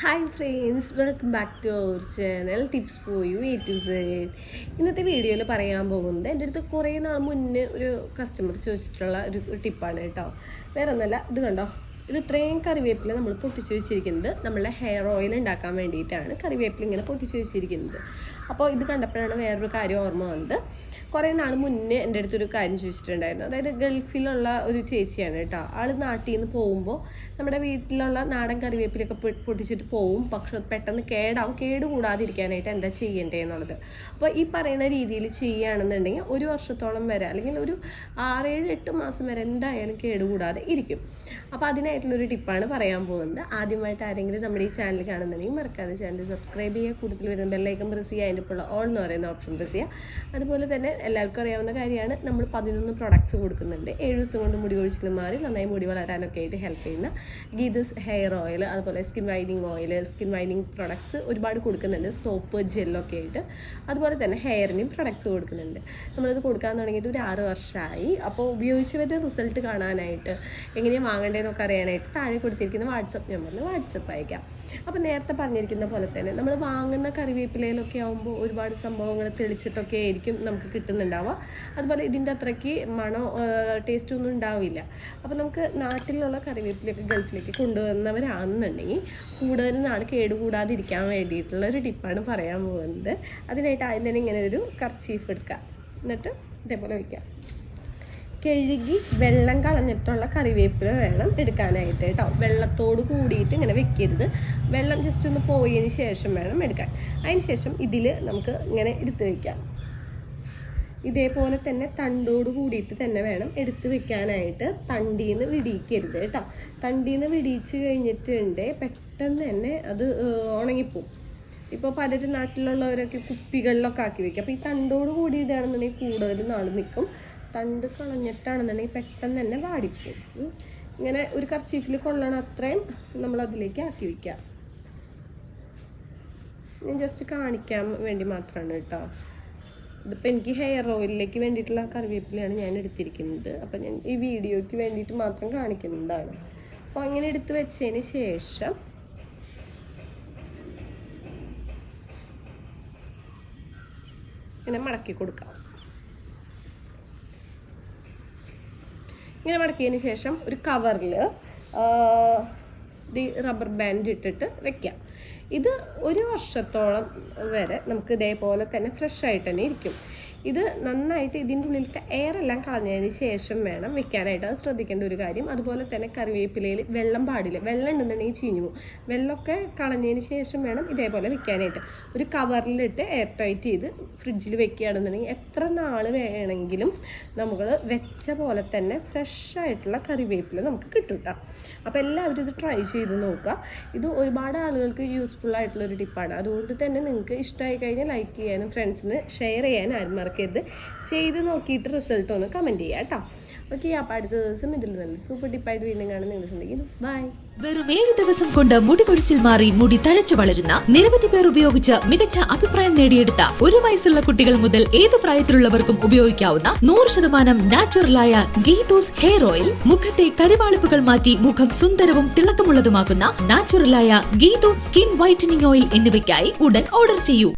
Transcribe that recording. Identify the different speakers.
Speaker 1: Hi friends welcome back to our channel tips for you to Z ഇന്നത്തെ വീഡിയോയിൽ പറയാൻ പോകുന്നത് എന്റെ അടുത്ത് കുറേ നാൾ മുന്നേ ഒരു കസ്റ്റമർ ചോദിച്ചിട്ടുള്ള ഒരു ടിപ്പാണ് കേട്ടോ. വേറെ ഒന്നല്ല ഇത് കണ്ടോ? ഇത് ഇത്രയും കറിവേപ്പില നമ്മൾ പൊട്ടിച്ച് വെച്ചിരിക്കുന്നത് നമ്മളുടെ ഹെയർ ഓയിൽ ഉണ്ടാക്കാൻ വേണ്ടിയിട്ടാണ് കറിവേപ്പില ഇങ്ങനെ പൊട്ടിച്ച് വെച്ചിരിക്കുന്നത്. അപ്പോൾ ഇത് കണ്ടപ്പോഴാണ് വേറൊരു കാര്യം ഓർമ്മ വന്നത്. കുറേ നാൾ മുന്നേ എന്റെ അടുത്തൊരു കാര്യം ചോദിച്ചിട്ടുണ്ടായിരുന്നു. അതായത് ഗൾഫിലുള്ള ഒരു ചേച്ചിയാണ് കേട്ടോ. ആൾ നാട്ടിൽ നിന്ന് പോകുമ്പോൾ നമ്മുടെ വീട്ടിലുള്ള നാടൻ കറിവേപ്പിലൊക്കെ പൊട്ടിച്ചിട്ട് പോവും. പക്ഷെ പെട്ടെന്ന് കേടാവും. കേട് കൂടാതിരിക്കാനായിട്ട് എന്താ ചെയ്യേണ്ടത് എന്നുള്ളത്. അപ്പോൾ ഈ പറയുന്ന രീതിയിൽ ചെയ്യുകയാണെന്നുണ്ടെങ്കിൽ ഒരു വർഷത്തോളം വരെ അല്ലെങ്കിൽ ഒരു ആറേഴ് എട്ട് മാസം വരെ എന്തായാലും കേട് കൂടാതെ ഇരിക്കും. അപ്പോൾ അതിനായിട്ടുള്ളൊരു ടിപ്പാണ് പറയാൻ പോകുന്നത്. ആദ്യമായിട്ട് ആരെങ്കിലും നമ്മുടെ ഈ ചാനൽ കാണുന്നുണ്ടെങ്കിൽ മറക്കാതെ ചാനൽ സബ്സ്ക്രൈബ് ചെയ്യുക. കൂടുതൽ വരുന്ന ബെല്ലൈക്കം പ്രസ് ചെയ്യുക. അതിന്റെ ഇപ്പോൾ ഓൾ എന്ന് പറയുന്ന ഓപ്ഷൻ പ്രസ് ചെയ്യുക. അതുപോലെ തന്നെ എല്ലാവർക്കും അറിയാവുന്ന കാര്യമാണ് നമ്മൾ പതിനൊന്ന് പ്രൊഡക്ട്സ് കൊടുക്കുന്നുണ്ട്. ഏഴ് ദിവസം കൊണ്ട് മുടി കൊഴിച്ചിൽ മാറി നന്നായി മുടി വളരാനൊക്കെ ആയിട്ട് ഹെൽപ്പ് ചെയ്യുന്ന ഗീതസ് ഹെയർ ഓയിൽ അതുപോലെ സ്കിൻ വൈനിങ് ഓയിൽ സ്കിൻ വൈനിങ് പ്രൊഡക്ട്സ് ഒരുപാട് കൊടുക്കുന്നുണ്ട്. സോപ്പ് ജെല്ലൊക്കെ ആയിട്ട്. അതുപോലെ തന്നെ ഹെയറിനും പ്രൊഡക്ട്സ് കൊടുക്കുന്നുണ്ട്. നമ്മളത് കൊടുക്കാൻ തുടങ്ങിയിട്ട് ഒരു ആറ് വർഷമായി. അപ്പോൾ ഉപയോഗിച്ചവരുടെ റിസൾട്ട് കാണാനായിട്ട് എങ്ങനെയാണ് വാങ്ങേണ്ടതെന്നൊക്കെ അറിയാനായിട്ട് താഴെ കൊടുത്തിരിക്കുന്ന വാട്സപ്പ് നമ്പറിൽ വാട്സപ്പ് അയക്കാം. അപ്പോൾ നേരത്തെ പറഞ്ഞിരിക്കുന്ന പോലെ തന്നെ നമ്മൾ വാങ്ങുന്ന കറിവേപ്പിലയിലൊക്കെ ആകുമ്പോൾ ഒരുപാട് സംഭവങ്ങൾ തെളിച്ചിട്ടൊക്കെ ആയിരിക്കും നമുക്ക് കിട്ടുന്നുണ്ടാവുക. അതുപോലെ ഇതിന്റെ അത്രയ്ക്ക് മണോ ടേസ്റ്റ് ഒന്നും ഉണ്ടാവില്ല. അപ്പോൾ നമുക്ക് നാട്ടിലുള്ള കറിവേപ്പിലൊക്കെ ഗൾഫിലേക്ക് കൊണ്ടുവന്നവരാണെന്നുണ്ടെങ്കിൽ കൂടുതൽ നാൾ കേടുകൂടാതിരിക്കാൻ വേണ്ടിയിട്ടുള്ള ഒരു ടിപ്പാണ് പറയാൻ പോകുന്നത്. അതിനായിട്ട് ആദ്യം തന്നെ ഇങ്ങനെ ഒരു കർച്ചീഫ് എടുക്കുക എന്നിട്ട് ഇതേപോലെ വയ്ക്കാം കഴുകി വെള്ളം കളഞ്ഞിട്ടുള്ള കറിവേപ്പില വേണം എടുക്കാനായിട്ട് കേട്ടോ വെള്ളത്തോട് കൂടിയിട്ട് ഇങ്ങനെ വെക്കരുത്. വെള്ളം ജസ്റ്റ് ഒന്ന് പോയതിന് ശേഷം വേണം എടുക്കാൻ. അതിന് ശേഷം ഇതിൽ നമുക്ക് ഇങ്ങനെ എടുത്ത് വയ്ക്കാം ഇതേപോലെ തന്നെ തണ്ടോട് കൂടിയിട്ട് തന്നെ വേണം എടുത്ത് വെക്കാനായിട്ട് തണ്ടീന്ന് വിടിയിക്കരുത് കേട്ടോ തണ്ടീന്ന് വിടിയിച്ച് കഴിഞ്ഞിട്ടുണ്ട് പെട്ടെന്ന് തന്നെ അത് ഉണങ്ങിപ്പോവും. ഇപ്പോൾ പലരും നാട്ടിലുള്ളവരൊക്കെ കുപ്പികളിലൊക്കെ ആക്കി വെക്കും. അപ്പോൾ ഈ തണ്ടോട് കൂടി ഇടുകയാണെന്നുണ്ടെങ്കിൽ കൂടുതൽ നാൾ നിൽക്കും തണ്ട് കളഞ്ഞിട്ടാണെന്നുണ്ടെങ്കിൽ പെട്ടെന്ന് തന്നെ വാടിപ്പോകും. ഇങ്ങനെ ഒരു കർച്ചീഫിൽ കൊള്ളണം അത്രയും നമ്മൾ അതിലേക്ക് ആക്കി വെക്കാം ഞാൻ ജസ്റ്റ് കാണിക്കാൻ വേണ്ടി മാത്രമാണ് കേട്ടോ. ഇതിപ്പോൾ എനിക്ക് ഹെയർ ഓയിലിലേക്ക് വേണ്ടിയിട്ടുള്ള കറിവേപ്പിലയാണ് ഞാൻ എടുത്തിരിക്കുന്നത്. അപ്പം ഞാൻ ഈ വീഡിയോയ്ക്ക് വേണ്ടിയിട്ട് മാത്രം കാണിക്കുന്നതാണ്. അപ്പോൾ അങ്ങനെ എടുത്ത് വെച്ചതിന് ശേഷം ഇങ്ങനെ മടക്കി കൊടുക്കാം. ഇങ്ങനെ മടക്കിയതിന് ശേഷം ഒരു കവറിൽ ഈ റബ്ബർ ബാൻഡ് ഇട്ടിട്ട് വെക്കാം. ഇത് ഒരു വർഷത്തോളം വരെ നമുക്ക് ഇതേപോലെ തന്നെ ഫ്രഷ് ആയിട്ട് തന്നെ ഇരിക്കും. ഇത് നന്നായിട്ട് ഇതിന്റെ ഉള്ളിലത്തെ എയർ എല്ലാം കളഞ്ഞതിന് ശേഷം വേണം വെക്കാനായിട്ട്. അത് ശ്രദ്ധിക്കേണ്ട ഒരു കാര്യം അതുപോലെ തന്നെ കറിവേപ്പിലയിൽ വെള്ളം പാടില്ല. വെള്ളം ഉണ്ടെന്നുണ്ടെങ്കിൽ ചീഞ്ഞു പോകും. വെള്ളമൊക്കെ കളഞ്ഞതിന് ശേഷം വേണം ഇതേപോലെ വെക്കാനായിട്ട്. ഒരു കവറിലിട്ട് എയർ ടൈറ്റ് ചെയ്ത് ഫ്രിഡ്ജിൽ വെക്കുകയാണെന്നുണ്ടെങ്കിൽ എത്ര നാൾ വേണമെങ്കിലും നമ്മൾ വെച്ച പോലെ തന്നെ ഫ്രഷ് ആയിട്ടുള്ള കറിവേപ്പില നമുക്ക് കിട്ടും കേട്ടോ അപ്പോൾ എല്ലാവരും ഇത് ട്രൈ ചെയ്ത് നോക്കുക. ഇത് ഒരുപാട് ആളുകൾക്ക് യൂസ്ഫുൾ ആയിട്ടുള്ള ഒരു ടിപ്പാണ് അതുകൊണ്ട് തന്നെ നിങ്ങൾക്ക് ഇഷ്ടമായി കഴിഞ്ഞാൽ ലൈക്ക് ചെയ്യാനും ഫ്രണ്ട്സിന് ഷെയർ ചെയ്യാനും ആരും മറക്കരുത് ചെയ്ത് നോക്കിയിട്ട് റിസൾട്ട് ഒന്ന് കമന്റ് ചെയ്യുക കേട്ടോ. ഓക്കെ അപ്പോൾ അടുത്ത ദിവസം ഇതിൽ നല്ല സൂപ്പർ ടിപ്പായിട്ട് വീണ്ടും കാണുന്ന ദിവസമുണ്ടെങ്കിൽ ബൈ
Speaker 2: വെറും ഏഴ് ദിവസം കൊണ്ട് മുടി കൊഴിച്ചിൽ മാറി മുടി തഴച്ചു വളരുന്ന നിരവധി പേർ ഉപയോഗിച്ച് മികച്ച അഭിപ്രായം നേടിയെടുത്ത ഒരു വയസ്സുള്ള കുട്ടികൾ മുതൽ ഏത് പ്രായത്തിലുള്ളവർക്കും ഉപയോഗിക്കാവുന്ന നൂറ് ശതമാനം നാച്ചുറലായ ഗീതോസ് ഹെയർ ഓയിൽ മുഖത്തെ കരിവാളിപ്പുകൾ മാറ്റി മുഖം സുന്ദരവും തിളക്കമുള്ളതുമാക്കുന്ന നാച്ചുറലായ ഗീതോസ് സ്കിൻ വൈറ്റനിങ് ഓയിൽ എന്നിവയ്ക്കായി ഉടൻ ഓർഡർ ചെയ്യൂ.